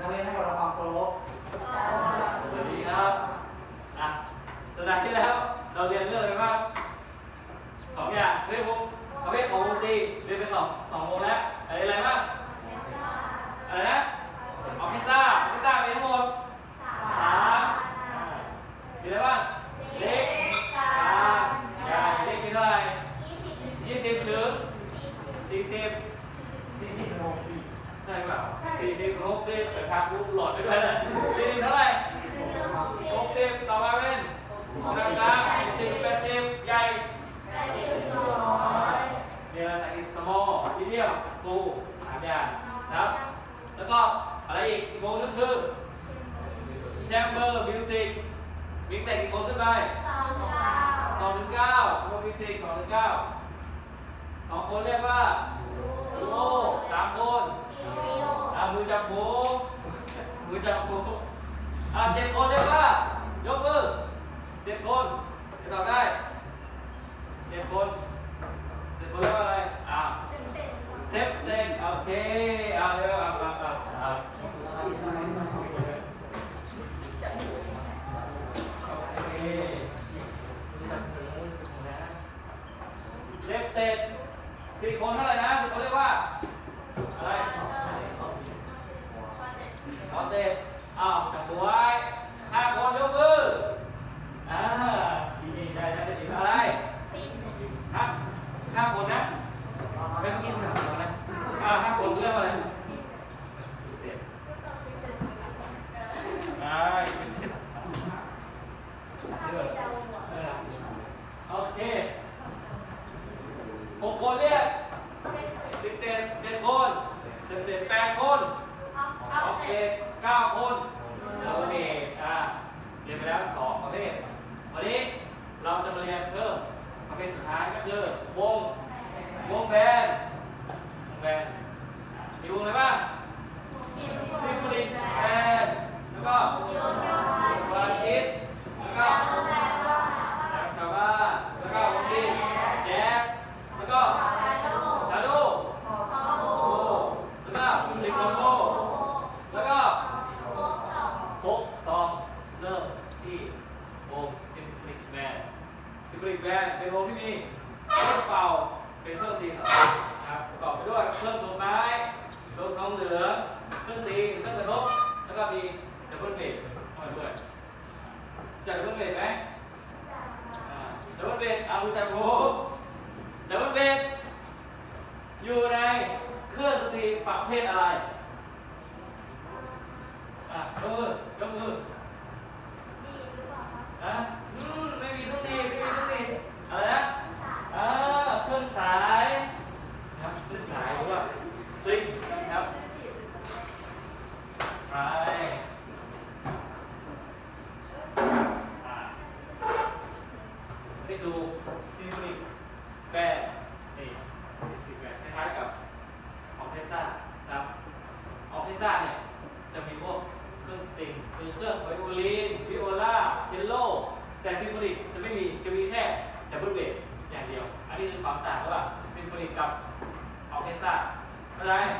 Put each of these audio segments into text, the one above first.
นักเรียนให้เราความเคารพสวัสดีครับอะสัปดาห์ที่แล้วเราเรียนเรื่องอะไรบ้างสองอย่างเฮ้ยผมประเภทของวงดนตรีเรียนไปสองสองวงแล้วอะไรอะไรบ้างอะไรนะออร์เคสตราออร์เคสตรามีทั้งหมดสามอ่ามีอะไรบ้างเล็กกลางใหญ่เล็กมีเท่าไหร่ยี่สิบถึงสี่สิบสี่สิบโมงสี่ใช่เปล่าสี่สิบหกสิบไปพากูหลอดไปด้วยนะสี่สิบเท่าไหร่หกสิบต่อมาเป็นกลางกลางสิบแปดสิบใหญ่เรียนภาษาอังกฤษสมอทีเดียวฟูสามอย่างครับ แล้วก็อะไรอีกอีกวงนึงคือแชมเบอร์มิวสิกมีแต่กี่คนขึ้นไปสองถึงเก้าแชมเบอร์มิวสิกสองถึงเก้าสองคนเรียกว่าดูโอสามคน อ่ามือจับหูมือจับหูอ่าเจ็ดคนเรียกว่ายกมือเจ็ดคนจะตอบได้เจ็ดคนเจ็ดคนเรียกว่าอะไรอ่าเซฟเต้นโอเคเอาเร็วเอาเอาเอาเอาโอเคเซฟเต้นสี่คนเท่าไหร่นะสี่คนเรียกว่า เอาเต้นอ้าวจับหัวไว้ห้าคนยกมืออ่าดีๆได้ได้ดีอะไรห้าห้าคนนะ ไม่เมื่อกี้คุณถามอะไรอ่าห้าคนเรียกว่าอะไรได้โอเคหกคนเรียกสิบเจ็ดเจ็ดคนสิบเจ็ดแปดคนโอเค เก้าคนโอเคอ่าเรียนไปแล้วสองประเภทวันนี้เราจะมาเรียนเพิ่มประเภทสุดท้ายก็คือวงวงแบนวงแบนมีวงอะไรบ้างซิมโฟนีแบนแล้วก็วันอาทิตย์แล้วก็แบชาวบ้านแล้วก็วงดีแจ๊สแล้วก็ชาโดแล้วก็ลิคอนโบแล้วก็โฟกซองเริ่มที่วงซิมโฟนีแบนซิมโฟนีแบนเป็นวงที่มีเครื่องเป่าเป็นเครื่องตีสากลนะครับประกอบไปด้วยเครื่องดอกไม้ดอกทองเหลืองเครื่องตีเครื่องกระทบแล้วก็มีดับเบิลเบสเข้ามาด้วย จัดดับเบิลเบสไหมอ่าดับเบิลเบสเอารู้จักโอ้ดับเบิลเบสอยู่ในเครื่องดนตรีประเภทอะไรอะยกมือยกมืออะอืมไม่มีต้องดีไม่มีต้องดีอะไรนะอ่าเครื่องสายครับเครื่องสายหรือว่าสตริงครับไปอ่าให้ดูซิมโฟนีแบนนี่ซิมโฟนีแบนคล้ายๆกับออร์เคสตราครับออร์เคสตราเนี่ยจะมีพวกเครื่องสตริงคือเครื่องไวโอลินวิโอลาเชลโล แต่ซิมโฟนีจะไม่มีจะมีแค่ดับเบิลเบสอย่างเดียว อันนี้คือความต่างระหว่างซิมโฟนีกับออร์เคสตรา เ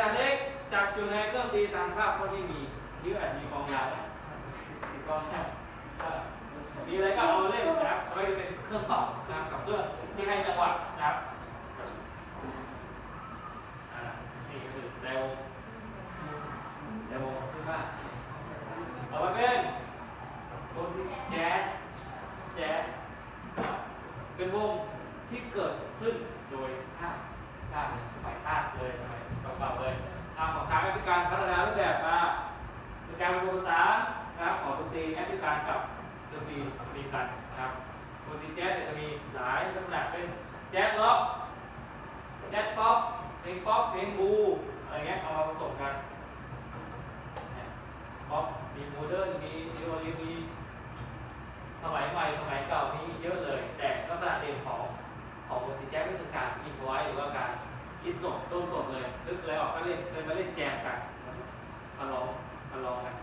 นาดเล็กจับอยู่ในเครื่องตีตามภาพก็ที่มีหรืออาจมีกองยาวกองแค่มีอะไรก็เอาเล่นนะครับไว้เป็นเครื่องเป่านะครับกับเพื่องที่ให้จังหวะนะครับนี่ก็คือเร็วเร็วขึ้นมากต่อไปเป็นวงแจ๊สแจ๊สเป็นวงที่เกิดขึ้นโดยภาพ ชาติสมัยชาติเลยสมัยเก่าๆเลยทางของช้างแอฟริการพัฒนารูปแบบมาเป็นการผสมผสานนะครับของดนตรีแอฟริกันกับดนตรีอเมริกันนะครับดนตรีแจ๊สเนี่ยจะมีหลายลักษณะเป็นแจ๊สล็อกแจ๊สป๊อปเพลงป๊อปเพลงบูอะไรเงี้ยเอามาผสมกันป๊อปมีโมเดิร์นมีนิโอลิมีสมัยใหม่สมัยเก่ามีเยอะเลย แต่ลักษณะเด่นของ ของวงที่แจ๊สก็คือการอินไว้หรือว่าการคิดสดต้นสดเลยนึกอะไรออกก็เล่นเลยมาเล่นแจมกันมาร้องมาร้องกัน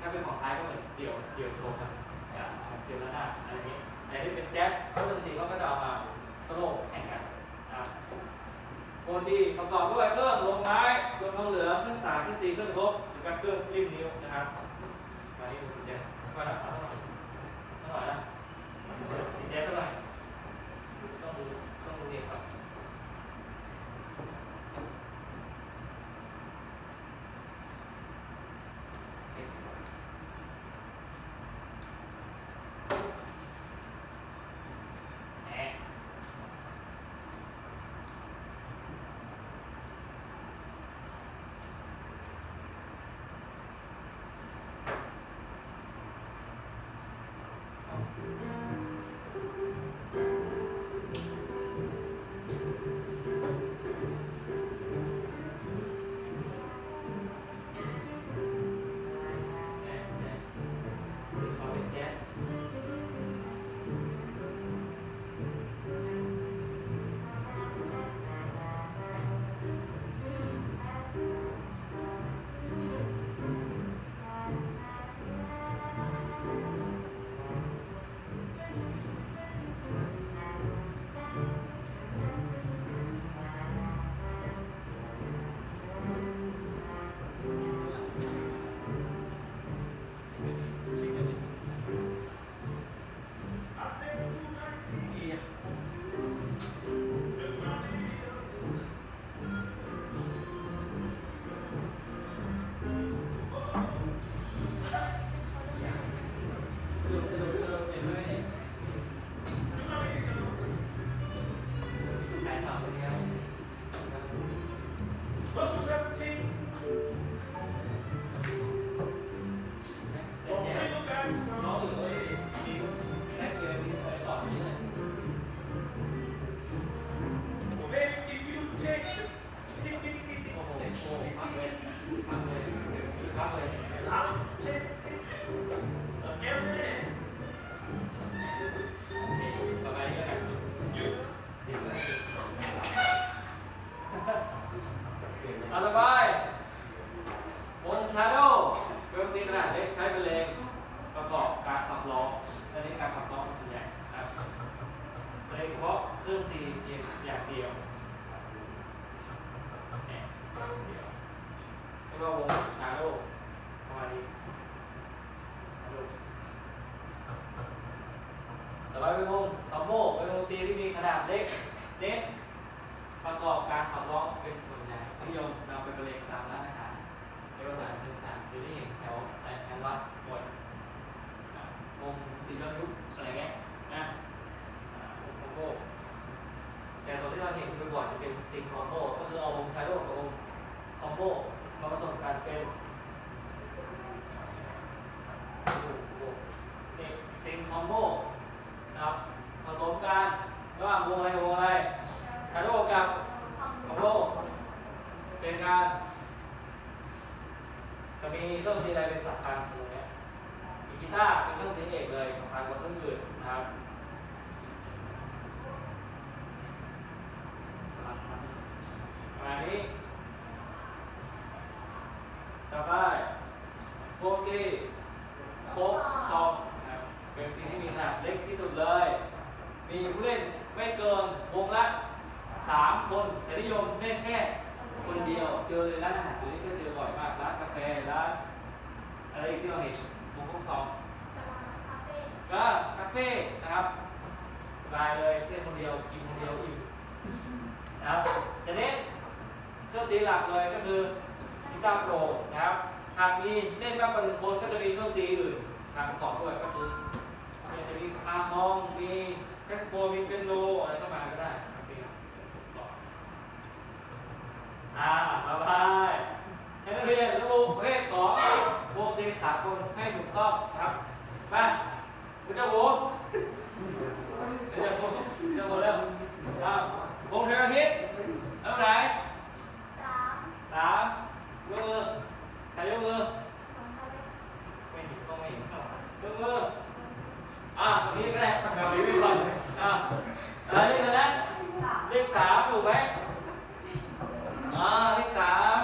ถ้าเป็นของไทยก็เหมือนเดี่ยวเดี่ยวโชว์กันอ่าเดี่ยวแล้วหน้าอะไรนี้แต่ที่เป็นแจ๊สก็ดนตรีเขาก็จะเอามาสโลว์แข่งกันคนที่ประกอบด้วยเครื่องลงไม้ลงทองเหลืองเครื่องสายเครื่องตีเครื่องทบหรือการเครื่องริมนิ้วนะครับมานี่เป็นแจ๊สก็ได้เที่มีขนาดเล็กเน้นประกอบการขับร้องเป็นส่วนใหญ่นิยมนำไปบรรเลงตามร้านอาหารในภาษาต่างๆหรือที่เห็นแถวในแอนวัดบนอ่าวงศิลปยุคอะไรเงี้ยนะอ่าวงคอมโบแต่ตัวที่เราเห็นบ่อยๆจะเป็นสติงคอมโบก็คือเอาวงชายโลกกับวงคอมโบมาผสมกันเป็น นี่สติงคอมโบนะครับผสมกันระหว่างวงอะไรกับวงอะไรชาโดกับคอมโบเป็นการจะ มีเครื่องดนตรีอะไรเป็นสำคัญตรงเนี้ยมีกีตาร์เป็นเครื่องดนตรีเอกเลยสำคัญกว่าเครื่องอื่นนะครับประมาณนี้ต่อไปโปรตีโคกชอมนะครับเป็นทีมที่มีขนาดเล็กที่สุดเลย มีผู้เล่นไม่เกินวงละสามคนแต่นิยมเล่นแค่คนเดียวเจอในร้านอาหารตัวนี้ก็อยมากร้านกาแฟร้าน อะไรที่เราเห็นวงพวกสองก็คาเฟ่นะครับสบายเลยเล่นคนเดียวกินคนเดียวอิ่มนะครับแต่เน้เครื่องตีหลักเลยก็คือกีตาร์โปรนะครับหากมีเล่นมากกว่าหนึ่งคนก็จะมีเครื่องตีอื่นทางประกอบด้วยก็คือจะมีคาร์มองมีแคสโฟมีเปียโนอะไรเข้ามาก็ได้ครับพี่สอนอ่ามาบายให้นักเรียนระบุประเภทของ วงดนสามคนให้ถูกต้องครับ มาคุณเจ้าโหเจ้าโหเจ้าโหแล้วครับวงเทวทิศเท่าไหร่สามสามยกมือใครยกมือไม่เห็นก็ไม่เห็นยกมืออะนี้ก็ได้แบบนี้ไปก่ออะเรียกอะไรนะเลขสามถูกไหมอ่าเลขสาม